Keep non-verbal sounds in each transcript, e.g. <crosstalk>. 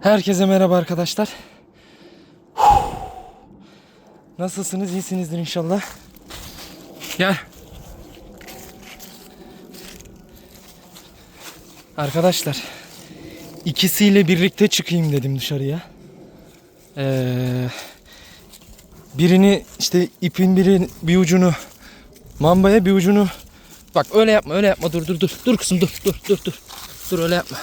Herkese merhaba arkadaşlar. Nasılsınız? İyisinizdir inşallah. Gel. Arkadaşlar, ikisiyle birlikte çıkayım dedim dışarıya. Ee, birini işte ipin biri bir ucunu mambaya bir ucunu bak öyle yapma öyle yapma dur dur dur dur kızım dur dur dur dur dur öyle yapma.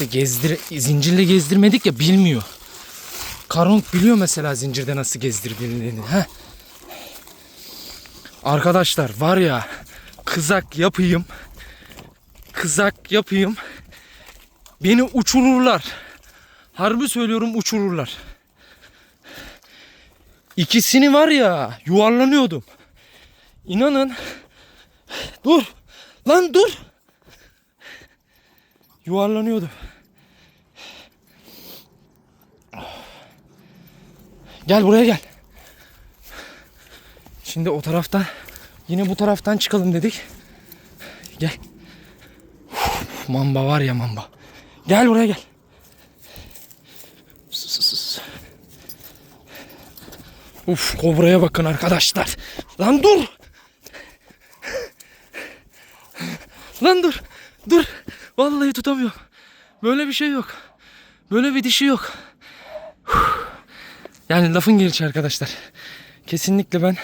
İşte gezdir zincirle gezdirmedik ya bilmiyor. Karunk biliyor mesela zincirde nasıl gezdirdiğini. Ha? Arkadaşlar var ya kızak yapayım. Kızak yapayım. Beni uçururlar. Harbi söylüyorum uçururlar. İkisini var ya yuvarlanıyordum. İnanın. Dur. Lan dur. Yuvarlanıyordum. Gel buraya gel. Şimdi o taraftan yine bu taraftan çıkalım dedik. Gel. Uf, mamba var ya mamba. Gel buraya gel. Uf kobraya bakın arkadaşlar. Lan dur. Lan dur. Dur. Vallahi tutamıyorum. Böyle bir şey yok. Böyle bir dişi yok. Yani lafın gelişi arkadaşlar. Kesinlikle ben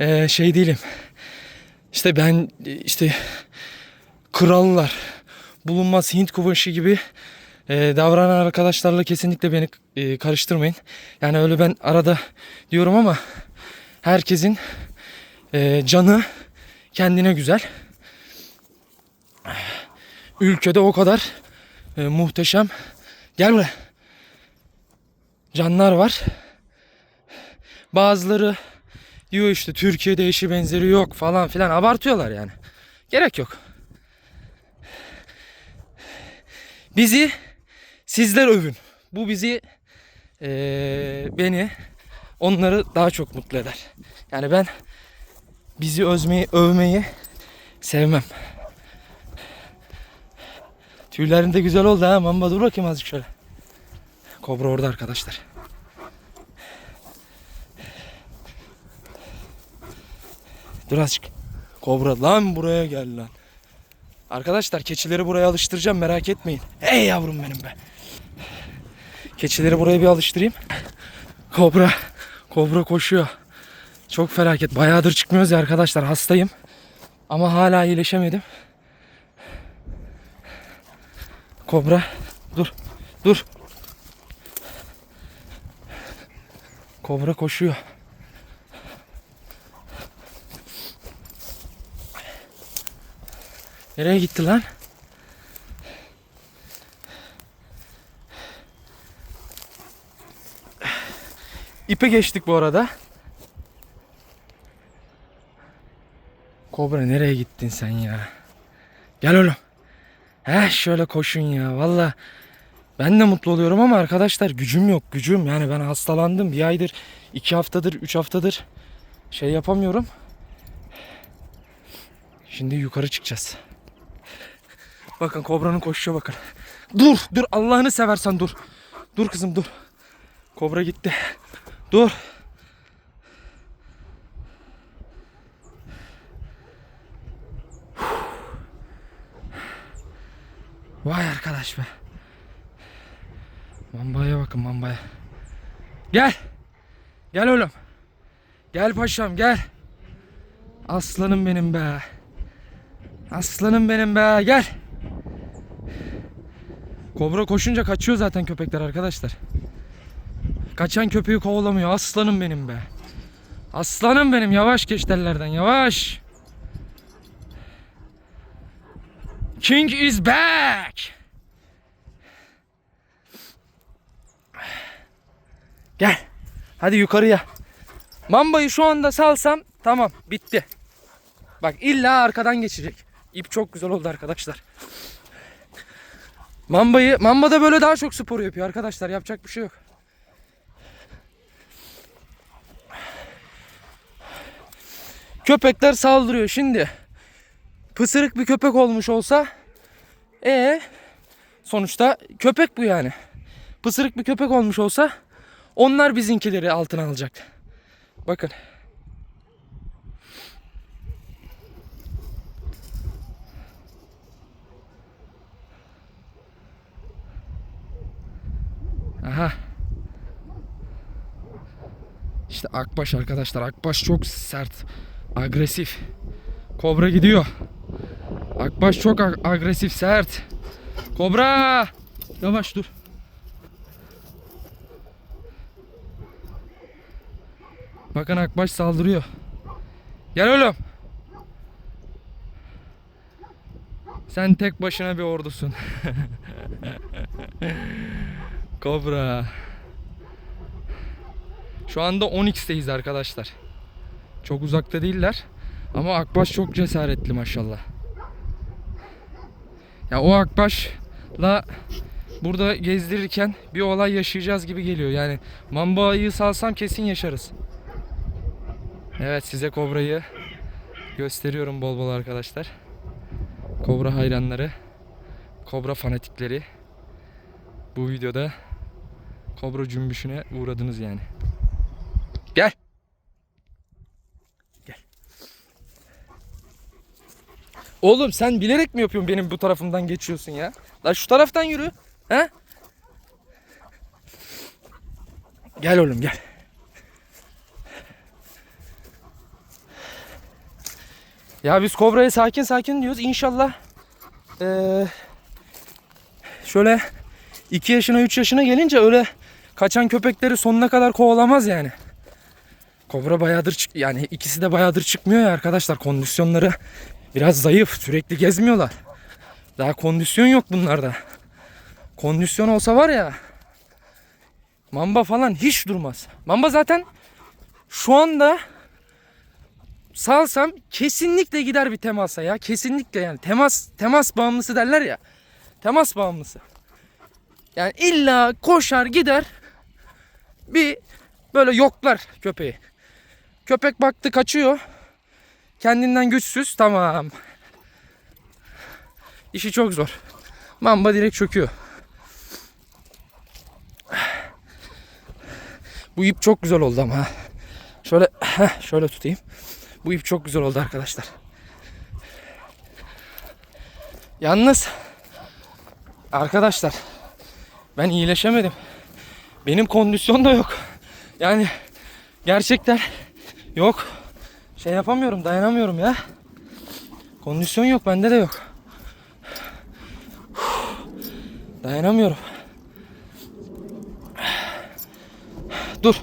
eee, şey değilim. İşte ben e, işte krallar bulunmaz Hint kumaşı gibi eee, davranan arkadaşlarla kesinlikle beni eee, karıştırmayın. Yani öyle ben arada diyorum ama herkesin eee, canı kendine güzel. Ülkede o kadar e, muhteşem. Gel buraya. Canlar var. Bazıları diyor işte Türkiye'de eşi benzeri yok falan filan abartıyorlar yani. Gerek yok. Bizi sizler övün. Bu bizi e, beni onları daha çok mutlu eder. Yani ben bizi özmeyi övmeyi sevmem. Tüylerin de güzel oldu ha. Mamba dur bakayım azıcık şöyle. Kobra orada arkadaşlar. Dur azıcık. Kobra lan buraya gel lan. Arkadaşlar keçileri buraya alıştıracağım merak etmeyin. Ey yavrum benim be. Keçileri buraya bir alıştırayım. Kobra. Kobra koşuyor. Çok felaket. Bayağıdır çıkmıyoruz ya arkadaşlar. Hastayım. Ama hala iyileşemedim. Kobra dur dur. Kobra koşuyor. Nereye gitti lan? İpe geçtik bu arada. Kobra nereye gittin sen ya? Gel oğlum. He şöyle koşun ya valla. Ben de mutlu oluyorum ama arkadaşlar gücüm yok gücüm. Yani ben hastalandım bir aydır, iki haftadır, üç haftadır şey yapamıyorum. Şimdi yukarı çıkacağız. Bakın kobranın koşuyor bakın. Dur dur Allah'ını seversen dur. Dur kızım dur. Kobra gitti. Dur. Vay arkadaş be. Mambaya bakın mambaya. Gel. Gel oğlum. Gel paşam gel. Aslanım benim be. Aslanım benim be gel. Kobra koşunca kaçıyor zaten köpekler arkadaşlar. Kaçan köpeği kovalamıyor. Aslanım benim be. Aslanım benim yavaş geç tellerden yavaş. King is back. Gel. Hadi yukarıya. Mambayı şu anda salsam tamam bitti. Bak illa arkadan geçecek. İp çok güzel oldu arkadaşlar. Mambayı, Mamba da böyle daha çok spor yapıyor arkadaşlar. Yapacak bir şey yok. Köpekler saldırıyor şimdi. Pısırık bir köpek olmuş olsa e Sonuçta köpek bu yani. Pısırık bir köpek olmuş olsa onlar bizinkileri altına alacaktı. Bakın. Aha. İşte akbaş arkadaşlar. Akbaş çok sert. Agresif. Kobra gidiyor. Akbaş çok ag- agresif, sert. Kobra! Yavaş dur. Bakın Akbaş saldırıyor. Gel oğlum. Sen tek başına bir ordusun. <laughs> Kobra. Şu anda 10x'teyiz arkadaşlar. Çok uzakta değiller. Ama Akbaş çok cesaretli maşallah. Ya o Akbaş'la burada gezdirirken bir olay yaşayacağız gibi geliyor. Yani Mamba'yı salsam kesin yaşarız. Evet size Kobra'yı gösteriyorum bol bol arkadaşlar. Kobra hayranları, Kobra fanatikleri bu videoda Kobra cümbüşüne uğradınız yani. Gel. Oğlum sen bilerek mi yapıyorsun benim bu tarafımdan geçiyorsun ya? Lan şu taraftan yürü. He? Gel oğlum gel. Ya biz kobraya sakin sakin diyoruz. İnşallah eee, şöyle 2 yaşına 3 yaşına gelince öyle kaçan köpekleri sonuna kadar kovalamaz yani. Kobra bayağıdır çık yani ikisi de bayağıdır çıkmıyor ya arkadaşlar kondisyonları biraz zayıf sürekli gezmiyorlar. Daha kondisyon yok bunlarda. Kondisyon olsa var ya Mamba falan hiç durmaz. Mamba zaten şu anda salsam kesinlikle gider bir temasa ya. Kesinlikle yani temas temas bağımlısı derler ya. Temas bağımlısı. Yani illa koşar gider bir böyle yoklar köpeği. Köpek baktı kaçıyor. Kendinden güçsüz tamam. İşi çok zor. Mamba direkt çöküyor. Bu ip çok güzel oldu ama. Şöyle heh, şöyle tutayım. Bu ip çok güzel oldu arkadaşlar. Yalnız arkadaşlar ben iyileşemedim. Benim kondisyon da yok. Yani gerçekten yok. Şey yapamıyorum, dayanamıyorum ya. Kondisyon yok, bende de yok. Dayanamıyorum. Dur.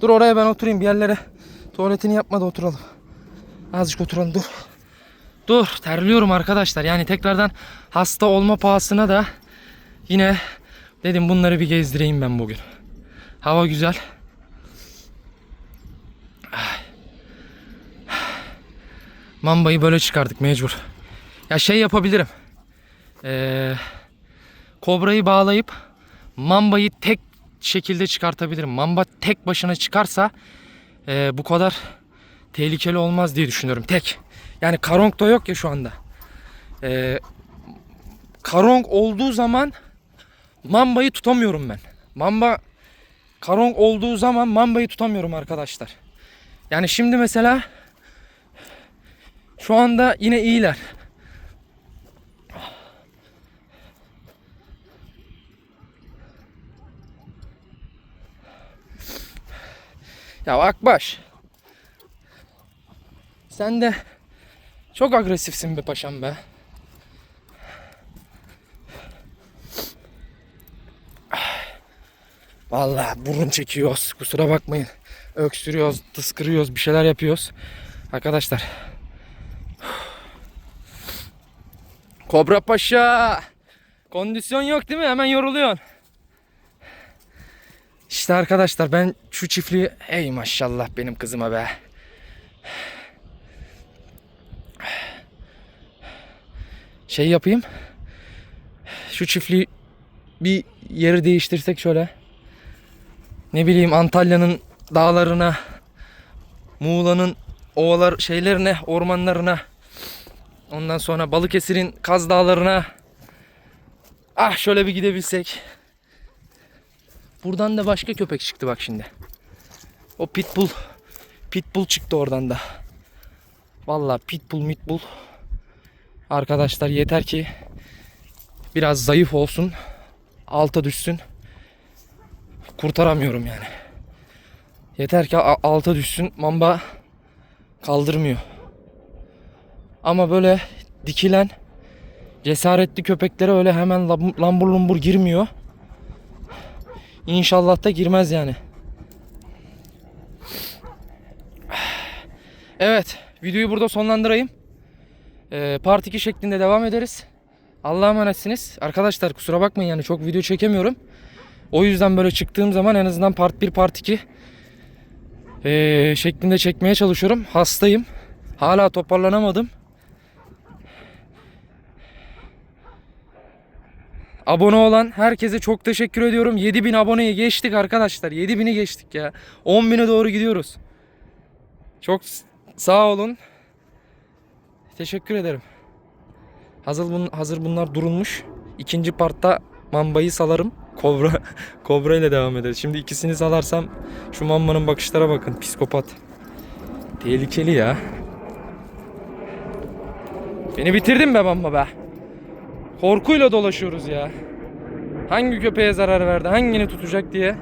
Dur oraya ben oturayım bir yerlere. Tuvaletini yapma da oturalım. Azıcık oturalım dur. Dur terliyorum arkadaşlar. Yani tekrardan hasta olma pahasına da yine dedim bunları bir gezdireyim ben bugün. Hava güzel. Mamba'yı böyle çıkardık mecbur. Ya şey yapabilirim. Ee, kobrayı bağlayıp Mamba'yı tek şekilde çıkartabilirim. Mamba tek başına çıkarsa ee, bu kadar tehlikeli olmaz diye düşünüyorum. Tek. Yani Karong da yok ya şu anda. Ee, Karong olduğu zaman Mamba'yı tutamıyorum ben. Mamba Karong olduğu zaman Mamba'yı tutamıyorum arkadaşlar. Yani şimdi mesela şu anda yine iyiler. Ya Akbaş. Sen de çok agresifsin be paşam be. Vallahi burun çekiyoruz. Kusura bakmayın. Öksürüyoruz, tıskırıyoruz, bir şeyler yapıyoruz. Arkadaşlar. Kobra Paşa. Kondisyon yok değil mi? Hemen yoruluyorsun. İşte arkadaşlar ben şu çiftliği ey maşallah benim kızıma be. Şey yapayım. Şu çiftliği bir yeri değiştirsek şöyle. Ne bileyim Antalya'nın dağlarına, Muğla'nın ovalar şeylerine, ormanlarına, ondan sonra Balıkesir'in Kaz Dağlarına Ah şöyle bir gidebilsek. Buradan da başka köpek çıktı bak şimdi. O pitbull. Pitbull çıktı oradan da. Vallahi pitbull mitbull. Arkadaşlar yeter ki biraz zayıf olsun. Alta düşsün. Kurtaramıyorum yani. Yeter ki alta düşsün. Mamba kaldırmıyor. Ama böyle dikilen cesaretli köpeklere öyle hemen lam- lambur lumbur girmiyor. İnşallah da girmez yani. Evet, videoyu burada sonlandırayım. Ee, part 2 şeklinde devam ederiz. Allah'a emanetsiniz. Arkadaşlar kusura bakmayın yani çok video çekemiyorum. O yüzden böyle çıktığım zaman en azından part 1, part 2 ee, şeklinde çekmeye çalışıyorum. Hastayım. Hala toparlanamadım. Abone olan herkese çok teşekkür ediyorum. 7000 aboneyi geçtik arkadaşlar. 7000'i geçtik ya. 10.000'e doğru gidiyoruz. Çok sağ olun. Teşekkür ederim. Hazır, bun, hazır bunlar durulmuş. İkinci partta mambayı salarım. Kobra <laughs> kobra ile devam ederiz. Şimdi ikisini salarsam şu mambanın bakışlara bakın. Psikopat. Tehlikeli ya. Beni bitirdin be mamba be. Korkuyla dolaşıyoruz ya. Hangi köpeğe zarar verdi? Hangini tutacak diye.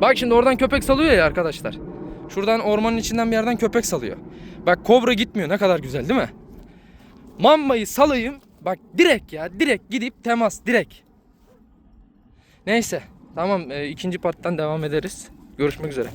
Bak şimdi oradan köpek salıyor ya arkadaşlar. Şuradan ormanın içinden bir yerden köpek salıyor. Bak kobra gitmiyor. Ne kadar güzel değil mi? Mambayı salayım. Bak direkt ya. Direkt gidip temas. Direkt. Neyse. Tamam. e, ikinci parttan devam ederiz. Görüşmek üzere.